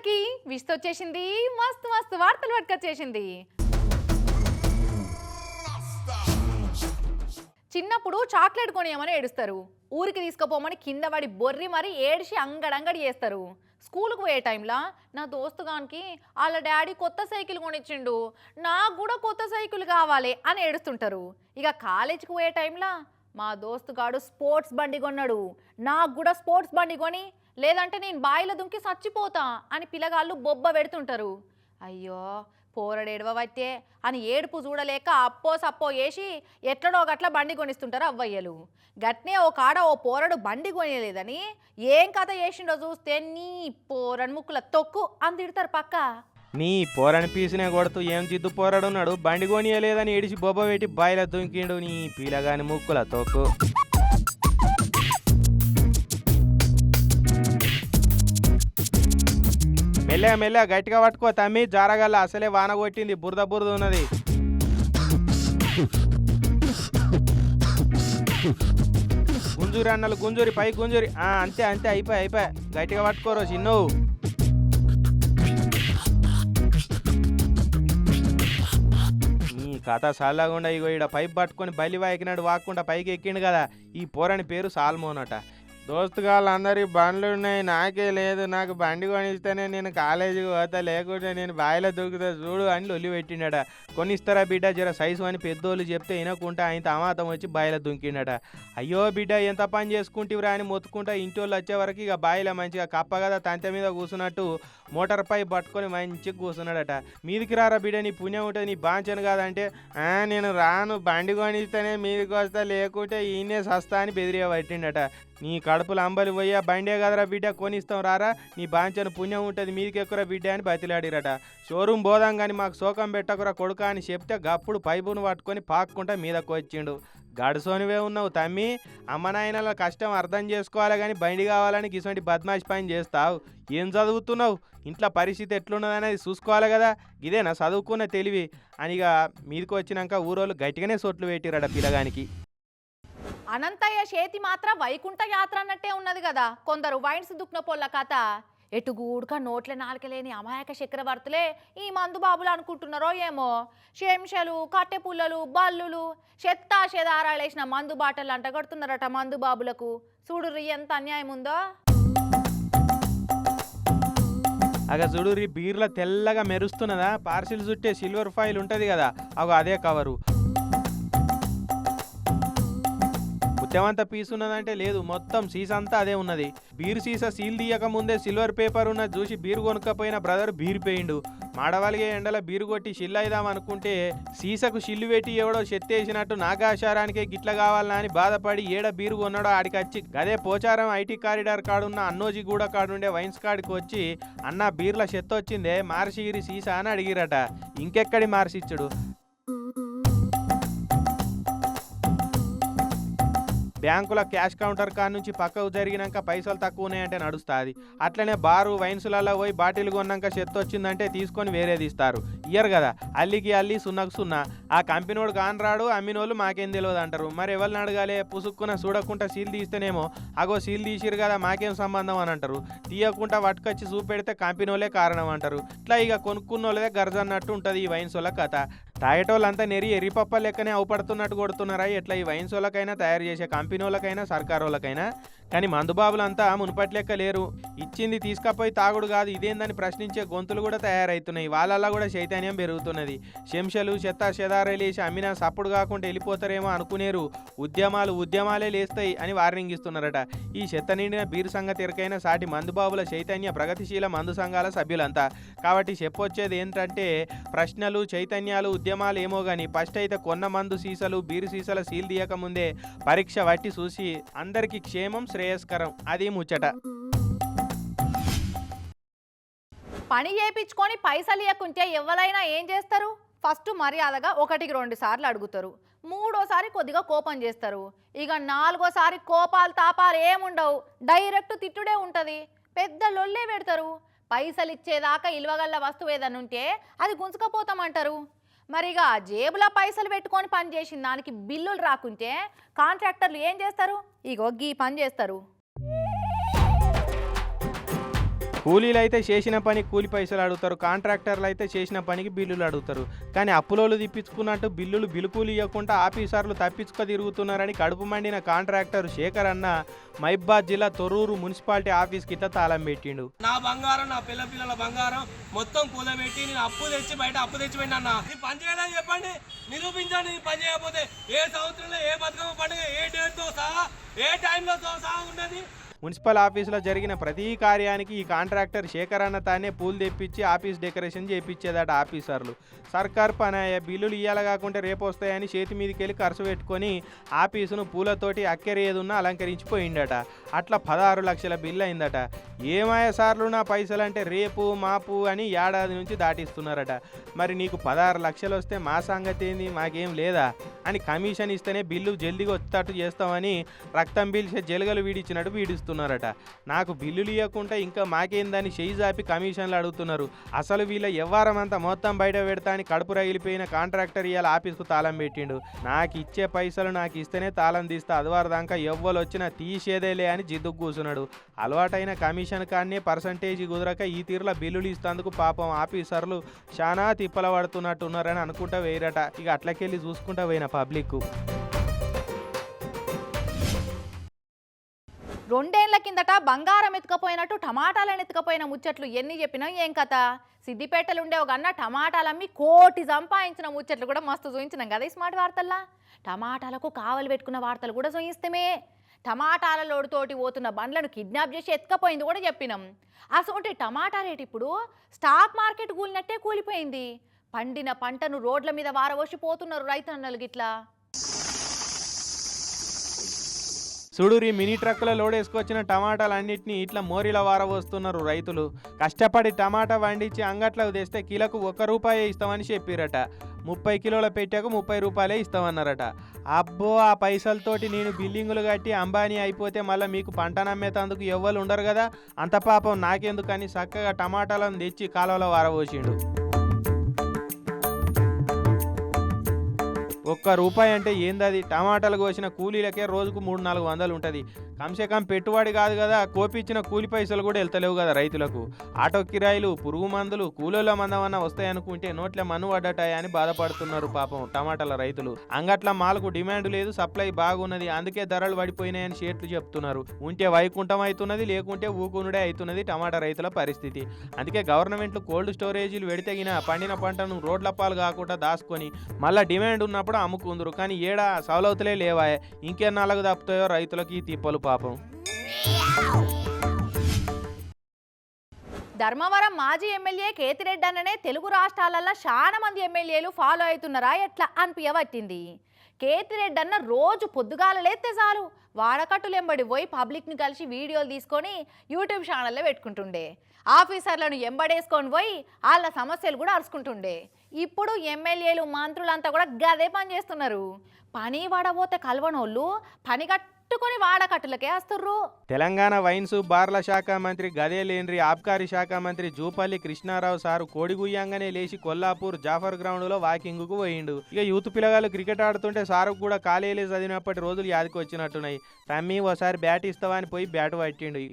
అందరికీ విస్త్ వచ్చేసింది మస్తు మస్తు వార్తలు పట్టుకొచ్చేసింది. చిన్నప్పుడు చాక్లెట్ కొనియమని ఏడుస్తారు. ఊరికి తీసుకుపోమని కింద పడి బొర్రి మరి ఏడిసి అంగడంగడి చేస్తారు. స్కూల్కి పోయే టైంలో నా దోస్తుగానికి వాళ్ళ డాడీ కొత్త సైకిల్ కొనిచ్చిండు నాకు కూడా కొత్త సైకిల్ కావాలి అని ఏడుస్తుంటారు. ఇక కాలేజీకి పోయే టైంలో మా దోస్తుగాడు స్పోర్ట్స్ బండి కొన్నాడు నాకు కూడా స్పోర్ట్స్ బండి కొని లేదంటే నేను బాయిలో దుంకి చచ్చిపోతా అని పిల్లగాళ్ళు బొబ్బ పెడుతుంటారు. అయ్యో పోరడేడవైతే అని ఏడుపు చూడలేక అప్పో సప్పో వేసి ఎట్లనో గట్ల బండి కొనిస్తుంటారు అవ్వయ్యలు. గట్నే ఓ కాడ ఓ పోరడు బండి కొనియలేదని ఏం కథ చేసిండో చూస్తే నీ పోరడు ముక్కుల తొక్కు అని తిడతారు పక్క. నీ పోరని పీసినే కొడుతూ ఏం జిద్దు పోరాడున్నాడు? బండి కొనియలేదని ఏడిచి బొబ్బ పెట్టి బాయిల దుంకిండు నీ పీలగాని ముక్కుల తొక్కు. మెల్లగా మెల్లగా గట్టిగా పట్టుకో తమ్మి జారగల్ల అసలే వాన కొట్టింది బురద బురద ఉన్నది. గుంజూరి అన్నలు గుంజూరి పై గుంజూరి. ఆ, అంతే అంతే అయిపోయి అయిపోయి. గట్టిగా పట్టుకోరు చిన్నవు కథ సాలాగుండా ఇగో ఈడ పైప్ పట్టుకొని బలి వాకినాడు వాక్కుండా పైకి ఎక్కిండు కదా. ఈ పోరని పేరు సాల్మోనట దోస్తుగాళ్ళందరి బండ్లు ఉన్నాయి. నాకే లేదు. నాకు బండి కొనిస్తేనే నేను కాలేజీకి పోతా. లేకుంటే నేను బాయిలో దూకుతా చూడు అని లొల్లి పెట్టిండట. కొనిస్తారా బిడ్డ? జర సైజు అని పెద్దోళ్ళు చెప్తే వినకుంటా ఆయన తమాతం వచ్చి బాయిలో దుంకిండట అయ్యో బిడ్డ ఎంత పని చేసుకుంటివిరా అని మొత్తుకుంటా ఇంటి వాళ్ళు వచ్చేవరకు ఇక బాయిలో మంచిగా కప్ప కదా తంతె మీద కూర్చున్నట్టు మోటార్ పై పట్టుకొని మంచిగా కూర్చున్నాడట. మీదికి రారా బిడ్డ? నీ పుణ్యం ఉంటుంది నీ బాంచను కాదంటే "ఆ, నేను రాను. బండి కొనిస్తేనే మీదికి వస్తా. లేకుంటే ఈయనే సస్తా అని బెదిరియ పెట్టిండట. నీ కడుపులో అంబలి పోయా బండే కదరా బిడ్డ కొనిస్తాం రారా. నీ బాంచను పుణ్యం ఉంటుంది మీదికి ఎక్కురా బిడ్డ అని బతిలాడిరట. షోరూమ్ పోదాం కానీ మాకు శోకం పెట్టకురా కొడుక అని చెప్తే గప్పుడు పైపును పట్టుకొని పాక్కుంటా మీదకు వచ్చిండు. గడుసోనివే ఉన్నావు తమ్మి. అమ్మ నాయనల కష్టం అర్థం చేసుకోవాలి కానీ బండి కావాలని ఇటువంటి బద్మాష్ పని చేస్తావు. ఏం చదువుతున్నావు? ఇంట్లో పరిస్థితి ఎట్లున్నదనేది చూసుకోవాలి కదా. ఇదేనా చదువుకున్న తెలివి? అని ఇక మీదకి వచ్చినాక ఊరోళ్ళు గట్టిగానే సొట్లు పెట్టిరట పిల్లగానికి. అనంతయ్య చేతి మాత్రం వైకుంఠ యాత్ర అన్నట్టే ఉన్నది కదా. కొందరు వైన్స్ దుక్న పొల్ల కథ ఎటుగూడుక నోట్ల నాలుకలేని అమాయక చక్రవర్తులే ఈ మందు బాబులు అనుకుంటున్నారో ఏమో. శంషలు కట్టె పుల్లలు బల్లులు చెత్తా చెదారాలేసిన మందు బాటలు అంటగడుతున్నారట మందు బాబులకు చూడు ఎంత అన్యాయం ఉందో. అగ చూడురి బీర్ల తెల్లగా మెరుస్తున్నదా? పార్సిల్ చుట్టే సిల్వర్ ఫాయిల్ ఉంటుంది కదా. అగో అదే కవరు. ముత్యమంతా పీస్ ఉన్నదంటే లేదు. మొత్తం సీసా అంతా అదే ఉన్నది. బీర్ సీసా సీల్ తీయక ముందే సిల్వర్ పేపర్ ఉన్నది చూసి బీరు కొనుక్కపోయిన బ్రదర్ బీర్ పేయిండు. మాడవాలిగే ఎండల బీరు కొట్టి షిల్ అయిదాం అనుకుంటే సీసకు షిల్లు పెట్టి ఎవడో చెత్తేసినట్టు నాగాశారానికే గిట్ల కావాలనా అని బాధపడి ఏడ బీరు కొన్నాడో ఆడికి వచ్చి గదే పోచారం ఐటీ కారిడార్ కాడున్న అన్నోజీ గూడ కాడుండే వైన్స్ కాడికి వచ్చి అన్న బీర్ల చెత్త వచ్చిందే మార్షిగిరి సీసా? అని అడిగిరట. ఇంకెక్కడి మార్సిచ్చుడు? బ్యాంకుల క్యాష్ కౌంటర్ కాడ నుంచి పక్కకు జరిగినాక పైసలు తక్కువ ఉన్నాయంటే నడుస్తుంది. అట్లనే బారు వైన్సులలో పోయి బాటిల్ కొన్నాక చెత్త వచ్చిందంటే తీసుకొని వేరేది ఇస్తారు ఇయ్యరు కదా అల్లికి అల్లి సున్నకు సున్నా. ఆ కంపెనీడు కానరాడు అమ్మినోళ్ళు మాకేం తెలియదు అంటారు మరి ఎవరిని అడగాలి? పుసుక్కున చూడకుండా సీల్ తీస్తేనేమో అగో సీల్ తీసిరు కదా మాకేం సంబంధం అని అంటారు. తీయకుండా పట్టుకొచ్చి చూపెడితే కంపెనోళ్ళే కారణం అంటారు. ఇట్లా ఇక కొనుక్కున్న వాళ్ళదే గర్జన్నట్టు ఉంటుంది ఈ వైన్స్ వాళ్ళ కథ. తాగేటోళ్ళంతా నెరి ఎరిపప్ప లెక్కనే అవుపడుతున్నట్టు కొడుతున్నారా? ఎట్లా ఈ వైన్స్ వాళ్ళకైనా తయారు చేసే కంపెనీ వాళ్ళకైనా సర్కార్ వాళ్ళకైనా కానీ మందుబాబులంతా మునుపటి లెక్క లేరు. ఇచ్చింది తీసుకపోయి తాగుడు కాదు ఇదేందని ప్రశ్నించే గొంతులు కూడా తయారవుతున్నాయి వాళ్ళల్లో కూడా చైతన్యం పెరుగుతున్నది. శంషలు చెత్త చెదారేలేసి అమ్మినా సప్పుడు కాకుండా వెళ్ళిపోతారేమో అనుకునేరు. ఉద్యమాలు ఉద్యమాలే లేస్తాయి అని వార్నింగ్ ఇస్తున్నారట. ఈ చెత్త నిండిన బీరు సంగతి ఎరకైన సాటి మందుబాబుల చైతన్య ప్రగతిశీల మందు సంఘాల సభ్యులంతా. కాబట్టి చెప్పొచ్చేది ఏంటంటే ప్రశ్నలు చైతన్యాలు ఉద్యమాలు ఏమో కానీ ఫస్ట్ అయితే కొన్న మందు సీసలు బీరు సీసల సీల్ తీయకముందే పరీక్ష వట్టి చూసి అందరికీ క్షేమం శ్రేయస్కరం. అది ముచ్చట. పని చేయించుకొని పైసలు ఇవ్వకుంటే ఎవరైనా ఏం చేస్తారు? ఫస్ట్ మర్యాదగా ఒకటికి రెండు సార్లు అడుగుతారు. మూడోసారి కొద్దిగా కోపం చేస్తారు. ఇక నాలుగోసారి కోపాలు తాపాలు ఏముండవు. డైరెక్ట్ తిట్టుడే ఉంటుంది. పెద్ద లొల్లే పెడతారు. పైసలు ఇచ్చేదాకా ఇల్వగల్ల వస్తువు ఏదైనా ఉంటే అది గుంజుకపోతామంటారు. మరిగా జేబులో పైసలు పెట్టుకొని పని చేసిన దానికి బిల్లులు రాకుంటే కాంట్రాక్టర్లు ఏం చేస్తారు? ఇగో గీ పని చేస్తారు. కూలీలు అయితే చేసిన పని కూలి పైసలు అడుగుతారు కాంట్రాక్టర్లు అయితే చేసిన పనికి బిల్లులు అడుగుతారు. కానీ అప్పులోలు తిప్పించుకున్నట్టు బిల్లులు బిలుకులు ఇవ్వకుండా ఆఫీసర్లు తప్పించుక తిరుగుతున్నారని కడుపు మండిన కాంట్రాక్టర్ శేఖర్ అన్న మైబాద్ జిల్లా తొర్రూరు మున్సిపాలిటీ ఆఫీస్ కింద తాళం పెట్టిండు. నా బంగారం నా పిల్ల పిల్లల బంగారం మొత్తం కూలబెట్టి నేను అప్పు తెచ్చి బయట అప్పు తెచ్చి పెట్టినా ఇది పని చేయడానికి చెప్పండి. నిరూపించండి పని చేయకపోతే ఏ సంవత్సరంలో ఏ బతుకమ్మ పండుగ ఏ డేట్తో సహా ఏ టైంలో సహా ఉన్నది? మున్సిపల్ ఆఫీసులో జరిగిన ప్రతి కార్యానికి ఈ కాంట్రాక్టర్ శేఖర్ అన్న తానే పూలు తెప్పించి ఆఫీస్ డెకరేషన్ చేయించేదట ఆఫీసర్లు. సర్కార్ పనాయ బిల్లులు ఇయ్యాల కాకుంటే రేపు వస్తాయని చేతి మీదకి వెళ్ళి ఖర్చు పెట్టుకొని ఆఫీసును పూలతోటి అక్కెరేదున్నా అలంకరించిపోయిండట. అట్లా పదహారు లక్షల బిల్లు అయిందట. ఏమాయ సార్లు నా పైసలు అంటే రేపు మాపు అని ఏడాది నుంచి దాటిస్తున్నారట. మరి నీకు పదహారు లక్షలు వస్తే మా సంగతి ఏంది? మాకేం లేదా? అని కమిషన్ ఇస్తేనే బిల్లు జల్దిగా వచ్చేటట్టు చేస్తామని రక్తం పీల్చే జలగలు వీడిచ్చినట్టు అడుగుతున్నారట. నాకు బిల్లులు ఇవ్వకుండా ఇంకా మాకేందని చేయి జాపి కమిషన్లు అడుగుతున్నారు. అసలు వీళ్ళ వ్యవహారం అంతా మొత్తం బయట పెడతా అని కడుపు రగిలిపోయిన కాంట్రాక్టర్ ఇవాళ ఆఫీస్కు తాళం పెట్టిండు. నాకు ఇచ్చే పైసలు నాకు ఇస్తేనే తాళం తీస్తా. అదివారు దాకా ఎవ్వరు వచ్చినా తీసేదేలే అని జిద్దుకు కూర్చున్నాడు అలవాటైన కమిషన్ కాన్నే పర్సంటేజ్ కుదరక ఈ తీరులో బిల్లులు ఇస్తందుకు పాపం ఆఫీసర్లు చాలా తిప్పల పడుతున్నట్టు ఉన్నారని అనుకుంటా వేయరట. ఇక అట్లకెళ్ళి చూసుకుంటా పోయిన పబ్లిక్ రెండేళ్ళ కిందట బంగారం ఎత్తుకపోయినట్టు టమాటాలను ఎత్తుకపోయిన ముచ్చట్లు ఎన్ని చెప్పినా ఏం కథ? సిద్దిపేటలు ఉండే ఒక అన్న టమాటాలు అమ్మి కోటి సంపాదించిన ముచ్చట్లు కూడా మస్తు చూయించినాం కదా ఈ స్మార్ట్ వార్తల్లా? టమాటాలకు కావలి పెట్టుకున్న వార్తలు కూడా చూయిస్తమే. టమాటాల లోడుతోటి పోతున్న బండ్లను కిడ్నాప్ చేసి ఎత్తుకపోయింది కూడా చెప్పినాం. అసలు టమాటా రేటు ఇప్పుడు స్టాక్ మార్కెట్ కూలినట్టే కూలిపోయింది. పండిన పంటను రోడ్ల మీద వారవోసి పోతున్నారు రైతన్నలు గిట్లా. సుడూరి మినీ ట్రక్కులో లోడ్ వేసుకొచ్చిన టమాటాలన్నింటినీ ఇట్లా మోరిల వారవస్తున్నారు రైతులు. కష్టపడి టమాటా వండించి అంగట్లకు తెస్తే కిలోకు ఒక్క రూపాయే ఇస్తామని చెప్పిరట. ముప్పై కిలోల పెట్టాక ముప్పై రూపాయలే ఇస్తామన్నారట. అబ్బో ఆ పైసలతోటి నేను బిల్డింగులు కట్టి అంబానీ అయిపోతే మళ్ళీ మీకు పంట నమ్మేతందుకు ఎవ్వరు ఉండరు కదా? అంత పాపం నాకెందుకని చక్కగా టమాటాలను తెచ్చి కాలువలో వారబోసిండు ఒక్క రూపాయి అంటే ఏందది? టమాటాలు కోసిన కూలీలకే రోజుకు మూడు నాలుగు వందలు ఉంటుంది. కంసే కం పెట్టుబడి కాదు కదా కోపిచ్చిన కూలి పైసలు కూడా వెళ్తలేవు కదా రైతులకు. ఆటో కిరాయిలు పురుగు మందులు కూలీల మందమన్నా వస్తాయనుకుంటే నోట్ల మన్ను పడ్డటాయని బాధపడుతున్నారు పాపం టమాటాల రైతులు. అంగట్ల మాలకు డిమాండ్ లేదు సప్లై బాగున్నది అందుకే ధరలు పడిపోయినాయని షేట్లు చెప్తున్నారు. ఉంటే వైకుంఠం అవుతున్నది లేకుంటే ఊకునుడే అవుతున్నది టమాటా రైతుల పరిస్థితి. అందుకే గవర్నమెంట్లు కోల్డ్ స్టోరేజీలు వెడితగిన పండిన పంటను రోడ్ల పాలు కాకుండా దాచుకొని మళ్ళీ డిమాండ్ ఉన్నప్పుడు అమ్ముకుందరు కానీ ఏడా సౌలవుతలే లేవా ఇంకెన్నాళ్ళకు తప్పుతాయో రైతులకి ఈ తిప్పలు పాపం. ధర్మవరం మాజీ ఎమ్మెల్యే కేతిరెడ్డి అన్ననే తెలుగు రాష్ట్రాలలో చాలా మంది ఎమ్మెల్యేలు ఫాలో అవుతున్నారా? ఎట్లా అనిపించబట్టింది కేతిరెడ్డి అన్న రోజు పొద్దుగాల లేస్తే చాలు. వాడకట్టులెంబడి పోయి పబ్లిక్ని కలిసి వీడియోలు తీసుకొని యూట్యూబ్ ఛానల్లో పెట్టుకుంటుండే. ఆఫీసర్లను ఎంబడేసుకొని పోయి వాళ్ళ సమస్యలు కూడా అరుచుకుంటుండే. ఇప్పుడు ఎమ్మెల్యేలు మంత్రులంతా కూడా గదే పని చేస్తున్నారు. పని వాడబోతే కలవనోళ్ళు పని కట్టుకొని వాడకట్టులకే వస్తుర్రు. తెలంగాణ వైన్స్ బార్ల శాఖ మంత్రి గదేలేంద్రి ఆబ్కారీ శాఖ మంత్రి జూపల్లి కృష్ణారావు సారు కోడిగుయ్యంగానే లేచి కొల్లాపూర్ జాఫర్ గ్రౌండ్లో వాకింగ్కు పోయిండు. ఇక యూత్ పిల్లగాళ్ళు క్రికెట్ ఆడుతుంటే సారు కూడా కాలేజీలో చదివినప్పటి రోజులు యాదికి వచ్చినట్టున్నాయి తమ్మి ఓసారి బ్యాట్ ఇస్తావా అని పోయి బ్యాట్ పట్టిండు.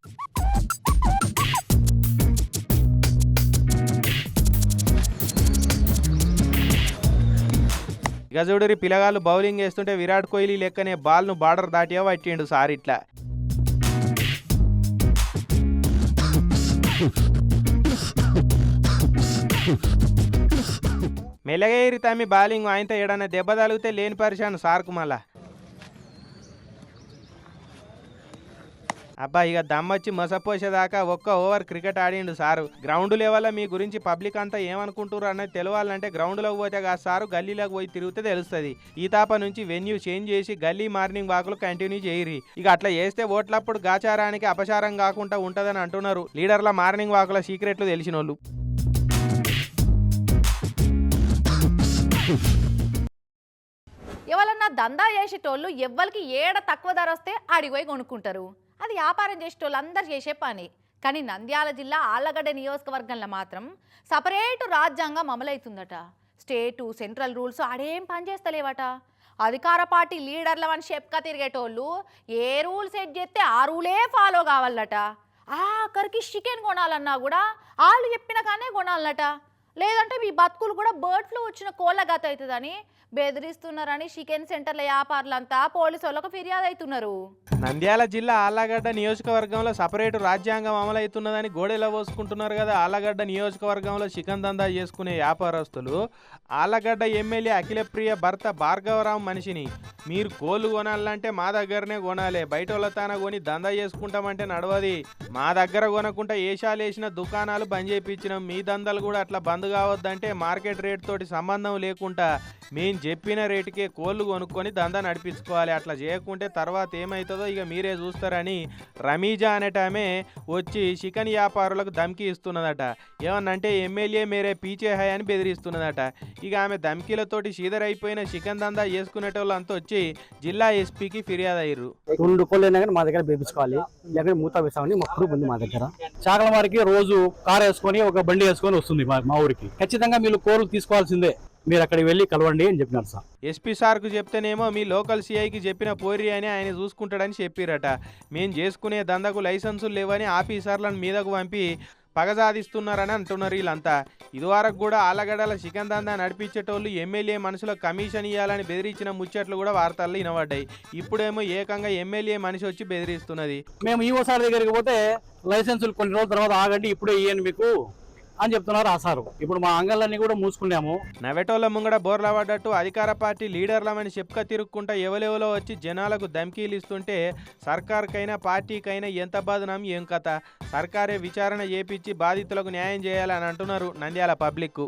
గజుడిరి పిల్లగాళ్ళు బౌలింగ్ వేస్తుంటే విరాట్ కోహ్లీ లెక్కనే బాల్ను బార్డర్ దాటియో పట్టిండు సార్ ఇట్లా. మెల్లగేరి తమ్మి బౌలింగ్ ఆయనతో ఏడన్నా దెబ్బ తగిలితే లేని పరిశాను సార్కు మళ్ళా. అబ్బా ఇక దమ్మొచ్చి మసపోసేదాకా ఒక్క ఓవర్ క్రికెట్ ఆడిండు సారు. గ్రౌండ్ లెవెల్లో మీ గురించి పబ్లిక్ అంతా ఏమనుకుంటారు అనేది తెలవాలంటే గ్రౌండ్లోకి పోతే కాదు సారు గల్లీలోకి పోయి తిరిగితే తెలుస్తుంది. ఈ తాప నుంచి వెన్యూ చేంజ్ చేసి గల్లీ మార్నింగ్ వాకులు కంటిన్యూ చేయరి ఇక అట్లా చేస్తే ఓట్లప్పుడు గాచారానికి అపచారం కాకుండా ఉంటుందని అంటున్నారు. లీడర్ల మార్నింగ్ వాకుల సీక్రెట్లు తెలిసినోళ్ళు. ఎవరన్నా దందా చేసేటోళ్ళు ఎవ్వరికి ఏడ తక్కువ ధర వస్తే అడిగిపోయి కొనుక్కుంటారు. అది వ్యాపారం చేసేటోళ్ళు అందరు చేసే పని. కానీ నంద్యాల జిల్లా ఆళ్ళగడ్డ నియోజకవర్గంలో మాత్రం సపరేటు రాజ్యాంగం అమలవుతుందట. స్టేటు సెంట్రల్ రూల్స్ ఆడేం పని చేస్తలేవట. అధికార పార్టీ లీడర్ల అని చెప్పుక తిరిగేటోళ్ళు ఏ రూల్ సెట్ చేస్తే ఆ రూలే ఫాలో కావాలట. ఆఖరికి చికెన్ కొనాలన్నా కూడా వాళ్ళు చెప్పిన కానీ కొనాలట లేదంటే మీ బతుకులు కూడా బర్డ్ ఫ్లూ వచ్చిన కోళ్ళ గత అవుతుందని బెదిరిస్తున్నారని చికెన్ సెంటర్ల వ్యాపారులంతా పోలీసు వాళ్ళకు ఫిర్యాదు అవుతున్నారు నంద్యాల జిల్లా ఆళ్ళగడ్డ నియోజకవర్గంలో సపరేటు రాజ్యాంగం అమలవుతున్నదని గోడెలో పోసుకుంటున్నారు కదా ఆళ్ళగడ్డ నియోజకవర్గంలో చికెన్ దందా చేసుకునే వ్యాపారస్తులు. ఆళ్ళగడ్డ ఎమ్మెల్యే అఖిలప్రియ భర్త భార్గవరావు మనిషిని మీరు కోళ్ళు కొనాలంటే మా దగ్గరనే కొనాలి బయట వాళ్ళ కొని దందా చేసుకుంటామంటే నడవది. మా దగ్గర కొనకుండా ఏషాలు వేసిన దుకాణాలు బంద్ చేయించినాం మీ దందాలు కూడా అట్లా బంద్ కావద్దంటే మార్కెట్ రేట్ తోటి సంబంధం లేకుండా మేము చెప్పిన రేటుకే కోళ్ళు కొనుక్కొని దందా నడిపించుకోవాలి. అట్లా చేయకుంటే తర్వాత ఏమవుతుందో ఇక మీరే చూస్తారని రమీజా అనేట ఆమె వచ్చి చికెన్ వ్యాపారులకు ధమ్కి ఇస్తున్నదట. ఏమన్నంటే ఎమ్మెల్యే మేరే పీచే హై అని బెదిరిస్తున్నదట. ఇక ఆమె ధమ్కీలతోటి సీదరైపోయిన చికెన్ దందా చేసుకునేటోళ్ళంతా వచ్చి జిల్లా ఎస్పీకి ఫిర్యాదు అయ్యారు రెండు కోళ్ళు అయినా కానీ మా దగ్గర బేపించుకోవాలి లేకపోతే మూత వేసామని మా ప్రూఫ్ ఉంది మా దగ్గర. చాకల వారికి రోజు కార్ వేసుకొని ఒక బండి వేసుకొని వస్తుంది మా మా ఊరికి. ఖచ్చితంగా మీరు కోళ్ళు తీసుకోవాల్సిందే. మీరు అక్కడికి వెళ్ళి కలవండి అని చెప్పినారు సార్. ఎస్పీ సార్కు చెప్తేనేమో మీ లోకల్ సిఐకి చెప్పిన పోరి అని ఆయన చూసుకుంటాడని చెప్పిరట. మేం చేసుకునే దందకు లైసెన్సులు లేవని ఆఫీసర్లను మీదకు పంపి పగ సాధిస్తున్నారని అంటున్నారు వీళ్ళంతా. ఇదివరకు కూడా ఆలగడల చికెన్ దందా నడిపించేటోళ్ళు ఎమ్మెల్యే మనుషులకు కమిషన్ ఇవ్వాలని బెదిరించిన ముచ్చట్లు కూడా వార్తల్లో వినబడ్డాయి. ఇప్పుడేమో ఏకంగా ఎమ్మెల్యే మనిషి వచ్చి బెదిరిస్తున్నది. మేము ఈ సార్ దగ్గరికి పోతే లైసెన్సులు కొన్ని రోజుల తర్వాత ఆగండి ఇప్పుడే ఇవ్వండి మీకు. అని చెప్తున్నారు ఆ సారు. ఇప్పుడు మా అంగళ్ళన్నీ కూడా మూసుకున్నాము. నవెటోళ్ళ ముంగడ బోర్ల పడ్డట్టు అధికార పార్టీ లీడర్లమని చెప్పుక తిరుక్కుంటా ఎవలెవలో వచ్చి జనాలకు ధమ్కీలు ఇస్తుంటే సర్కార్కైనా పార్టీకైనా ఎంత బాధనం ఏం కథ? సర్కారే విచారణ చేపించి బాధితులకు న్యాయం చేయాలని అంటున్నారు నంద్యాల పబ్లిక్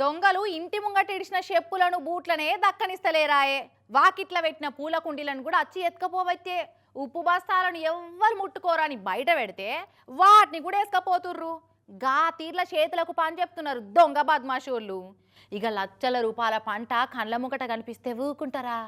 దొంగలు ఇంటి ముంగట ఇడిచిన చెప్పులను బూట్లనే దక్కనిస్తలేరాయే. వాకిట్ల పెట్టిన పూల కుండీలను కూడా అచ్చి ఎత్తుకపోవచ్చే. ఉప్పు బస్తాలను ఎవ్వరు ముట్టుకోరని బయట పెడితే వాటిని కూడా వేసుకపోతుర్రు. గా తీర్ల చేతులకు పని చెప్తున్నారు దొంగ బద్మాషోళ్ళు. ఇక లక్షల రూపాయల పంట కండ్ల ముకట కనిపిస్తే ఊకుంటారా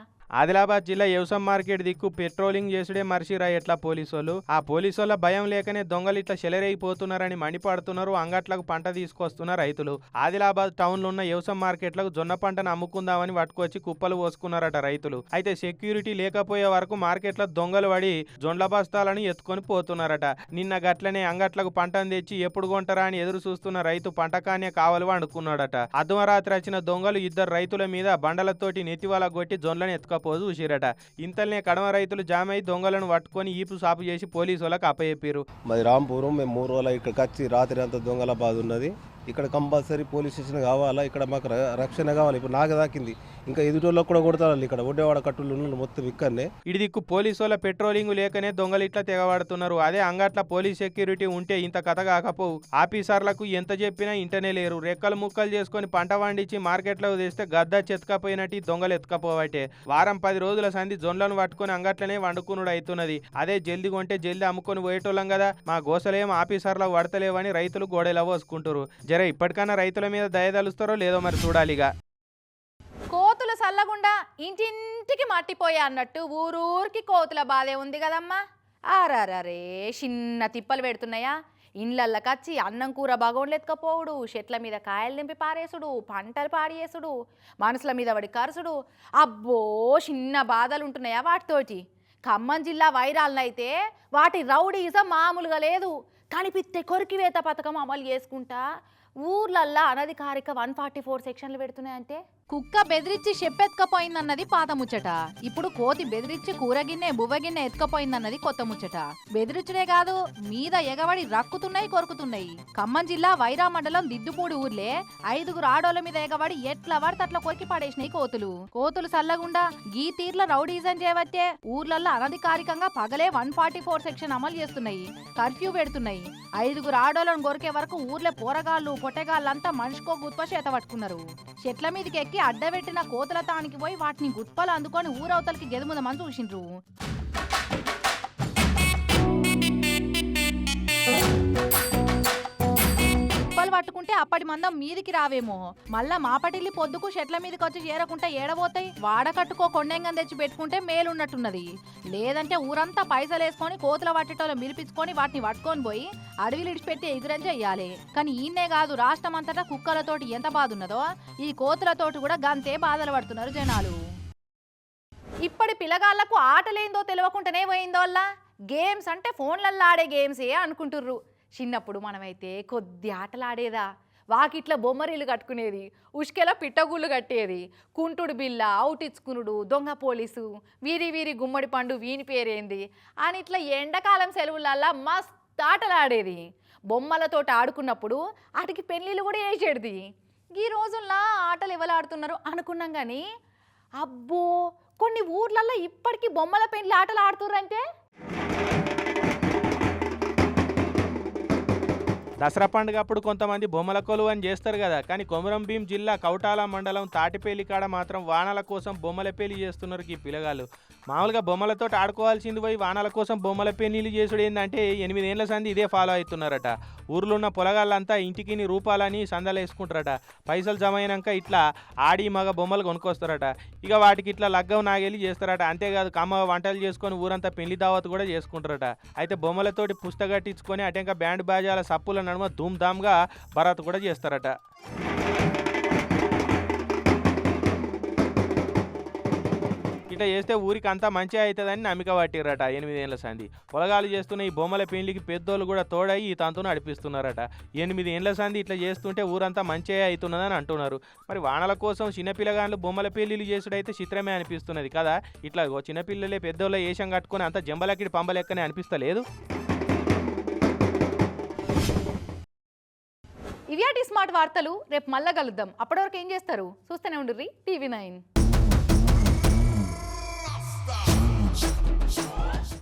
ఆదిలాబాద్ జిల్లా వ్యవసాయ మార్కెట్ దిక్కు పెట్రోలింగ్ చేసుడే మర్చిరా ఎట్లా పోలీసోళ్ళు? ఆ పోలీసోళ్ళ భయం లేకనే దొంగలు ఇట్లా చెలరైపోతున్నారని మండిపడుతున్నారు అంగట్లకు పంట తీసుకొస్తున్న రైతులు. ఆదిలాబాద్ టౌన్లో ఉన్న వ్యవసాయ మార్కెట్లకు జొన్న పంటను అమ్ముకుందామని పట్టుకొచ్చి కుప్పలు పోసుకున్నారట రైతులు. అయితే సెక్యూరిటీ లేకపోయే వరకు మార్కెట్లో దొంగలు పడి జొండ్ల బస్తాలను ఎత్తుకొని పోతున్నారట. నిన్న గట్లనే అంగట్లకు పంటను తెచ్చి ఎప్పుడు కొంటారా అని ఎదురు చూస్తున్న రైతు పంటకానే కావాలి వండుకున్నాడట. అర్ధమరాత్రి వచ్చిన దొంగలు ఇద్దరు రైతుల మీద బండలతోటి నెతివాల కొట్టి జొన్లను పోదు ఉసిరట ఇంతలనే కడమ రైతులు జామై దొంగలను పట్టుకొని ఈపు సాపు చేసి పోలీసు వాళ్ళకి అప్పచెప్పారు మరి రాంపురం మేము మూడు రోజులు ఇక్కడికి వచ్చి రాత్రి అంతా దొంగల బాధ ఉన్నది. ఇక్కడ కంపల్సరీ పోలీస్ స్టేషన్ కావాలా? ఇక్కడ మాకు ర- రక్షణ కావాలి. ఇప్పుడు నాకు దాకింది. ఇంకా ఎదుటోళ్ళకి కూడా కొడతారు ఇక్కడ ఒడ్డేవాడ కట్టులు మొత్తం ఇక్కడనే. ఇటు దిక్కు పోలీసు వాళ్ళ పెట్రోలింగ్ లేకనే దొంగలు ఇట్లా తెగబడుతున్నారు అదే అంగట్ల పోలీస్ సెక్యూరిటీ ఉంటే ఇంత కథ కాకపోవు ఆఫీసర్లకు ఎంత చెప్పినా ఇంటనే లేరు. రెక్కలు ముక్కలు చేసుకొని పంట వండించి మార్కెట్లో తెస్తే గద్ద చెతకపోయినట్టు దొంగలు ఎత్తుకపోవటే. వారం పది రోజుల సంధి జొన్లను పట్టుకొని అంగట్లనే వండుకునుడు అవుతున్నది అదే జల్ది కొంటే జల్ది అమ్ముకొని పోయేటోళ్ళం కదా. మా గోసలేం ఆఫీసర్లకు పడతలేవని రైతులు గోడెలా పోసుకుంటారు జర ఇప్పటికైనా రైతుల మీద దయదలుస్తారో లేదో మరి చూడాలిగా. కోతులు సల్లగుండా ఇంటింటికి మట్టిపోయా అన్నట్టు ఊరూరికి కోతుల బాధే ఉంది కదమ్మా. ఆరారే చిన్న తిప్పలు పెడుతున్నాయా? ఇండ్లల్లకచ్చి అన్నం కూర బాగోండ్లు ఎత్తుకపోవుడు చెట్ల మీద కాయలు నింపి పారేసుడు పంటలు పాడేసుడు మనసుల మీద వాడి కరుసుడు. అబ్బో చిన్న బాధలు ఉంటున్నాయా వాటితోటి? ఖమ్మం జిల్లా వైరాలనైతే వాటి రౌడీజం మామూలుగా లేదు. కనిపిస్తే కొరికివేత పథకం అమలు చేసుకుంటా ఊర్లల్లా అనధికారిక వన్ ఫార్టీ ఫోర్ సెక్షన్లు పెడుతున్నాయంటే కుక్క బెదిరించి చెప్పెత్కపోయిందన్నది పాత ముచ్చట. ఇప్పుడు కోతి బెదిరించి కూరగిన్నె బువ్వగిన్నె ఎత్తుకపోయిందన్నది కొత్త ముచ్చట. బెదిరించుడే కాదు మీద ఎగబడి రక్కుతున్నాయి కొరుకుతున్నాయి. ఖమ్మం జిల్లా వైరా మండలం దిద్దుపూడి ఊర్లే ఐదుగురు ఆడోళ్ళ మీద ఎగబడి ఎట్లా పడితే అట్లా కొరికి పడేసినాయి కోతులు. కోతులు సల్లగుండా గీ తీర్ల రౌడీజన్ చేయవచ్చే ఊర్లలో అనధికారికంగా పగలే వన్ ఫార్టీ ఫోర్ సెక్షన్ అమలు చేస్తున్నాయి కర్ఫ్యూ పెడుతున్నాయి. ఐదుగురు ఆడోళ్ళను కొరికే వరకు ఊర్లే పోరగాళ్ళు పొట్టగాళ్ళంతా మనిషికో గుత్ప చేత పట్టుకున్నారు. చెట్ల మీదకి ఎక్కి అడ్డబెట్టిన కోతల తానికి పోయి వాటిని గుప్పలు అందుకొని ఊరవతలకి గెదుముదమని చూసిండ్రు కుప్పలు పట్టుకుంటే అప్పటి మందం మీదికి రావేమో. మళ్ళా మాపటిల్లి పొద్దుకు చెట్ల మీదకి వచ్చి చేరకుంటే ఏడబోతాయి? వాడ కట్టుకో కొండెంగం తెచ్చి పెట్టుకుంటే మేలున్నట్టున్నది. లేదంటే ఊరంతా పైసలు వేసుకొని కోతుల పట్టేటోళ్ళు మిలిపించుకొని వాటిని పట్టుకొని పోయి అడవిలు ఇడిచిపెట్టి ఎగురం చేయాలి కానీ ఈయనే కాదు రాష్ట్రం అంతటా కుక్కలతోటి ఎంత బాధ ఉన్నదో ఈ కోతులతోటి కూడా గంతే బాధలు పడుతున్నారు జనాలు. ఇప్పటి పిల్లగాళ్ళకు ఆటలేందో తెలియకుండానే పోయిందో వల్ల గేమ్స్ అంటే ఫోన్లల్లో ఆడే గేమ్సే అనుకుంటుర్రు. చిన్నప్పుడు మనమైతే కొద్ది ఆటలాడేదా? వాకిట్ల బొమ్మరీలు కట్టుకునేది ఉష్కెలో పిట్టగుళ్ళు కట్టేది కుంటుడు బిల్ల అవుటిచ్చుకునుడు దొంగ పోలీసు వీరి వీరి గుమ్మడి పండు వీని పేరేంది? అని ఇట్లా ఎండాకాలం సెలవులల్లా మస్త్ ఆటలాడేది. బొమ్మలతోటి ఆడుకున్నప్పుడు ఆటికి పెళ్ళిళ్ళు కూడా వేసేది ఈ రోజుల్లో ఆటలు ఎవరు ఆడుతున్నారు అనుకున్నాం కానీ అబ్బో! కొన్ని ఊర్లల్లో ఇప్పటికీ బొమ్మల పెండ్లి ఆటలు ఆడుతుర్రంటే దసరా పండుగ అప్పుడు కొంతమంది బొమ్మల కొలువు అని చేస్తారు కదా. కానీ కొమరం భీం జిల్లా కౌటాల మండలం తాటిపేలి కాడ మాత్రం వానల కోసం బొమ్మల పెళ్ళి చేస్తున్నారు ఈ పిల్లగాళ్ళు. మామూలుగా బొమ్మలతో ఆడుకోవాల్సింది పోయి వానల కోసం బొమ్మల పేనీలు చేసుడు ఏంటంటే ఎనిమిదేళ్ళ సంది ఇదే ఫాలో అవుతున్నారట. ఊర్లో ఉన్న పొలగాళ్ళంతా ఇంటికిని రూపాలని సందలేసుకుంటారట పైసలు జమ అయినాక ఇట్లా ఆడి మగ బొమ్మలు కొనుక్కొస్తారట. ఇక వాటికి ఇట్లా లగ్గం నాగేలి చేస్తారట. అంతేకాదు కమ్మ వంటలు చేసుకొని ఊరంతా పెళ్ళి దావత్ కూడా చేసుకుంటారట. అయితే బొమ్మలతోటి పుస్తకట్టించుకొని అటెంక బ్యాండ్ బాజాల సప్పులను నడుమ ధూమ్ధామ్గా బరాత్ భరత్ కూడా చేస్తారట. ఇట్లా చేస్తే ఊరికి అంతా మంచిగా అవుతుందని నమ్మిక పట్టిరట ఎనిమిదేళ్ళ సంధి. పొలగాలు చేస్తున్న ఈ బొమ్మల పెళ్ళికి పెద్దోళ్ళు కూడా తోడై ఈ తంతును నడిపిస్తున్నారట. ఎనిమిది ఏండ్ల సంధి ఇట్లా చేస్తుంటే ఊరంతా మంచిగా అవుతున్నదని అంటున్నారు. మరి వానల కోసం చిన్నపిల్లగాళ్ళు బొమ్మల పెళ్ళిలు చేసుడైతే చిత్రమే అనిపిస్తున్నది కదా? ఇట్లా చిన్నపిల్లలే పెద్దోళ్ళ ఏషం కట్టుకొని అంత జంబలకిడి పంబలెక్కనే అనిపిస్తలేదు? ఇవియాటి స్మార్ట్ వార్తలు రేపు మళ్ళా కలుద్దాం. అప్పటివరకు ఏం చేస్తారు? చూస్తూనే ఉండుర్రి. TV nine.